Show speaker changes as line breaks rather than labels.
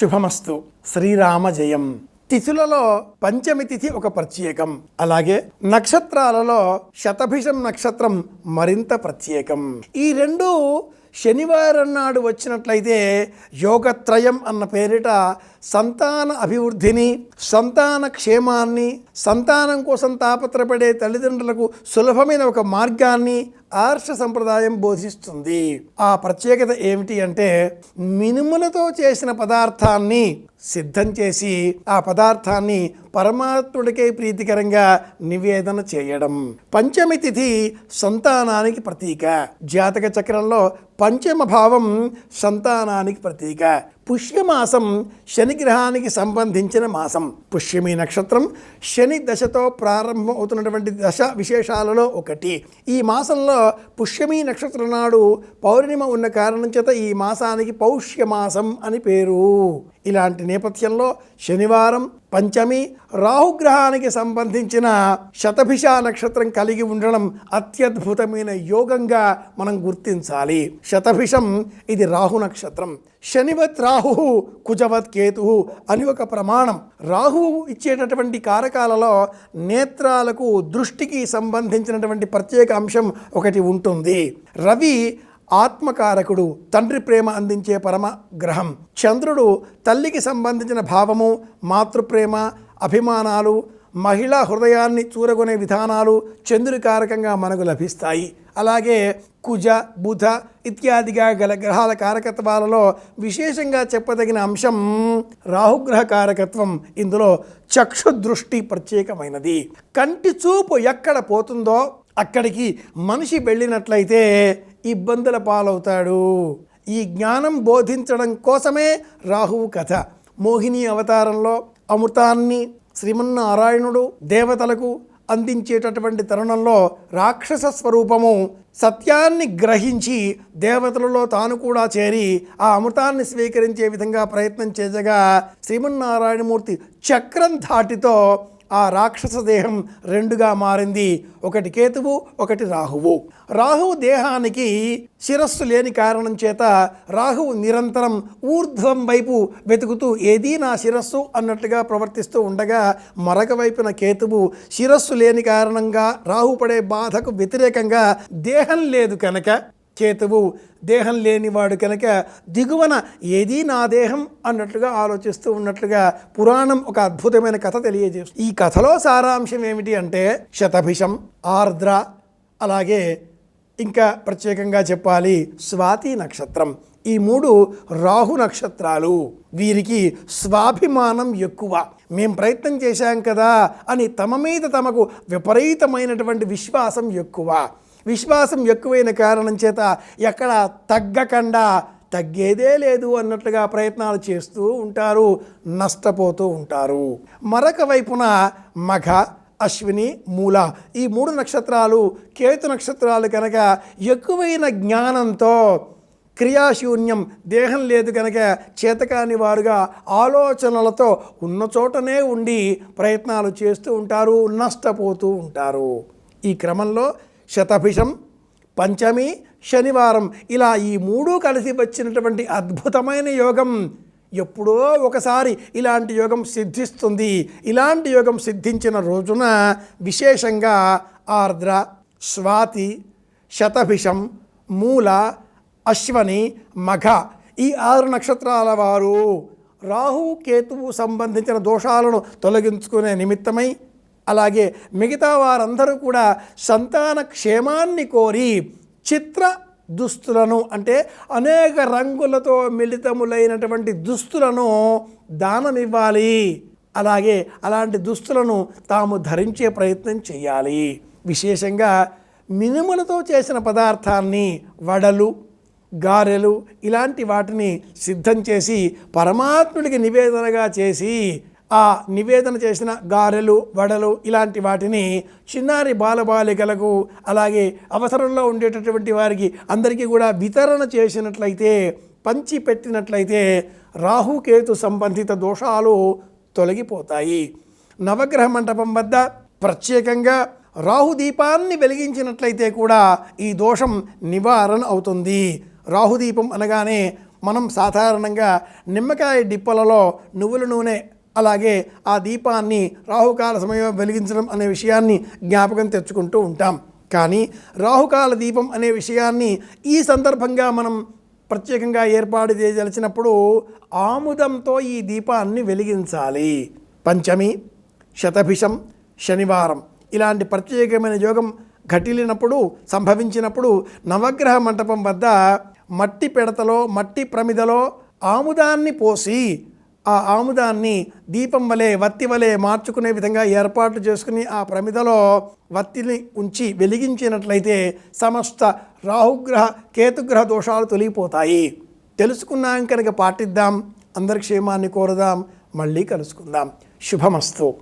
శుభమస్తు. శ్రీరామ జయం. తిథులలో పంచమి తిథి ఒక ప్రత్యేకం. అలాగే నక్షత్రాలలో శతభిషం నక్షత్రం మరింత ప్రత్యేకం. ఈ రెండు శనివారం నాడు వచ్చినట్లయితే యోగత్రయం అన్న పేరిట సంతాన అభివృద్ధిని సంతాన క్షేమాన్ని సంతానం కోసం తాపత్రపడే తల్లిదండ్రులకు సులభమైన ఒక మార్గాన్ని ఆర్ష సంప్రదాయం బోధిస్తుంది. ఆ ప్రత్యేకత ఏమిటి అంటే మినుములతో చేసిన పదార్థాన్ని సిద్ధం చేసి ఆ పదార్థాన్ని పరమాత్ముడికే ప్రీతికరంగా నివేదన చేయడం. పంచమి తిథి సంతానానికి ప్రతీక. జాతక చక్రంలో పంచమ భావం సంతానానికి ప్రతీక. పుష్యమాసం శనిగ్రహానికి సంబంధించిన మాసం. పుష్యమి నక్షత్రం శని దశతో ప్రారంభం అవుతున్నటువంటి దశ విశేషాలలో ఒకటి. ఈ మాసంలో పుష్యమి నక్షత్రం నాడు పౌర్ణిమ ఉన్న కారణం చేత ఈ మాసానికి పౌష్యమాసం అని పేరు. ఇలాంటి నేపథ్యంలో శనివారం పంచమి రాహుగ్రహానికి సంబంధించిన శతభిష నక్షత్రం కలిగి ఉండడం అత్యద్భుతమైన యోగంగా మనం గుర్తించాలి. శతభిషం ఇది రాహు నక్షత్రం. శనివత్ రాహు కుజవత్ కేతు అని ఒక ప్రమాణం. రాహువు ఇచ్చేటటువంటి కారకాలలో నేత్రాలకు దృష్టికి సంబంధించినటువంటి ప్రత్యేక అంశం ఒకటి ఉంటుంది. రవి ఆత్మకారకుడు తండ్రి ప్రేమ అందించే పరమ గ్రహం. చంద్రుడు తల్లికి సంబంధించిన భావము మాతృప్రేమ అభిమానాలు మహిళా హృదయాన్ని చూరగొనే విధానాలు చంద్రుడి కారకంగా మనకు లభిస్తాయి. అలాగే కుజ బుధ ఇత్యాదిగా గల గ్రహాల కారకత్వాలలో విశేషంగా చెప్పదగిన అంశం రాహుగ్రహ కారకత్వం. ఇందులో చక్షు దృష్టి ప్రత్యేకమైనది. కంటి చూపు ఎక్కడ పోతుందో అక్కడికి మనిషి వెళ్ళినట్లయితే ఇబ్బందుల పాలవుతాడు. ఈ జ్ఞానం బోధించడం కోసమే రాహువు కథ. మోహిని అవతారంలో అమృతాన్ని శ్రీమన్నారాయణుడు దేవతలకు అందించేటటువంటి తరుణంలో రాక్షస స్వరూపము సత్యాన్ని గ్రహించి దేవతలలో తాను కూడా చేరి ఆ అమృతాన్ని స్వీకరించే విధంగా ప్రయత్నం చేయగా శ్రీమన్నారాయణమూర్తి చక్రం ధాటితో ఆ రాక్షస దేహం రెండుగా మారింది. ఒకటి కేతువు ఒకటి రాహువు. రాహువు దేహానికి శిరస్సు లేని కారణం చేత రాహువు నిరంతరం ఊర్ధ్వం వైపు వెతుకుతూ ఏదీ నా శిరస్సు అన్నట్లుగా ప్రవర్తిస్తూ ఉండగా మరొక వైపున కేతువు శిరస్సు లేని కారణంగా రాహు పడే బాధకు వ్యతిరేకంగా దేహం లేదు కనుక చేతువు దేహం లేనివాడు కనుక దిగువన ఏదీ నా దేహం అన్నట్లుగా ఆలోచిస్తూ ఉన్నట్లుగా పురాణం ఒక అద్భుతమైన కథ తెలియజేస్తుంది. ఈ కథలో సారాంశం ఏమిటి అంటే శతభిషం ఆర్ద్ర అలాగే ఇంకా ప్రత్యేకంగా చెప్పాలి స్వాతి నక్షత్రం. ఈ మూడు రాహు నక్షత్రాలు వీరికి స్వాభిమానం ఎక్కువ. మేం ప్రయత్నం చేశాం కదా అని తమ మీద తమకు విపరీతమైనటువంటి విశ్వాసం ఎక్కువ. విశ్వాసం ఎక్కువైన కారణం చేత ఎక్కడ తగ్గకుండా తగ్గేదే లేదు అన్నట్లుగా ప్రయత్నాలు చేస్తూ ఉంటారు నష్టపోతూ ఉంటారు. మరొక వైపున మఘ అశ్విని మూల ఈ మూడు నక్షత్రాలు కేతు నక్షత్రాలు కనుక ఎక్కువైన జ్ఞానంతో క్రియాశూన్యం దేహం లేదు కనుక చేతకాని వారుగా ఆలోచనలతో ఉన్న చోటనే ఉండి ప్రయత్నాలు చేస్తూ ఉంటారు నష్టపోతూ ఉంటారు. ఈ క్రమంలో శతభిషం పంచమి శనివారం ఇలా ఈ మూడు కలిసి వచ్చినటువంటి అద్భుతమైన యోగం. ఎప్పుడో ఒకసారి ఇలాంటి యోగం సిద్ధిస్తుంది. ఇలాంటి యోగం సిద్ధించిన రోజున విశేషంగా ఆర్ద్ర స్వాతి శతభిషం మూల అశ్వని మఘ ఈ ఆరు నక్షత్రాల వారు రాహు కేతువు సంబంధించిన దోషాలను తొలగించుకునే నిమిత్తమై అలాగే మిగతా వారందరూ కూడా సంతాన క్షేమాన్ని కోరి చిత్ర దుస్తులను అంటే అనేక రంగులతో మిళితములైనటువంటి దుస్తులను దానమివ్వాలి. అలాగే అలాంటి దుస్తులను తాము ధరించే ప్రయత్నం చేయాలి. విశేషంగా మినుములతో చేసిన పదార్థాన్ని వడలు గారెలు ఇలాంటి వాటిని సిద్ధం చేసి పరమాత్ముడికి నివేదనగా చేసి ఆ నివేదన చేసిన గారెలు వడలు ఇలాంటి వాటిని చిన్నారి బాలబాలికలకు అలాగే అవసరంలో ఉండేటటువంటి వారికి అందరికీ కూడా వితరణ చేసినట్లయితే పంచి పెట్టినట్లయితే రాహుకేతు సంబంధిత దోషాలు తొలగిపోతాయి. నవగ్రహ మంటపం వద్ద ప్రత్యేకంగా రాహు దీపాన్ని వెలిగించినట్లయితే కూడా ఈ దోషం నివారణ అవుతుంది. రాహుదీపం అనగానే మనం సాధారణంగా నిమ్మకాయ డిప్పలలో నువ్వుల నూనె అలాగే ఆ దీపాన్ని రాహుకాల సమయం వెలిగించడం అనే విషయాన్ని జ్ఞాపకం తెచ్చుకుంటూ ఉంటాం. కానీ రాహుకాల దీపం అనే విషయాన్ని ఈ సందర్భంగా మనం ప్రత్యేకంగా ఏర్పాటు చేయదలిచినప్పుడు ఆముదంతో ఈ దీపాన్ని వెలిగించాలి. పంచమి శతభిషం శనివారం ఇలాంటి ప్రత్యేకమైన యోగం ఘటిలినప్పుడు సంభవించినప్పుడు నవగ్రహ మంటపం వద్ద మట్టి పెడతలో మట్టి ప్రమిదలో ఆముదాన్ని పోసి ఆ ఆముదాన్ని దీపం వలె వత్తి వలె మార్చుకునే విధంగా ఏర్పాట్లు చేసుకుని ఆ ప్రమిదలో వత్తిని ఉంచి వెలిగించినట్లయితే సమస్త రాహుగ్రహ కేతుగ్రహ దోషాలు తొలగిపోతాయి. తెలుసుకున్నాం కనుక పాటిద్దాం. అందరి క్షేమాన్ని కోరదాం. మళ్ళీ కలుసుకుందాం. శుభమస్తు.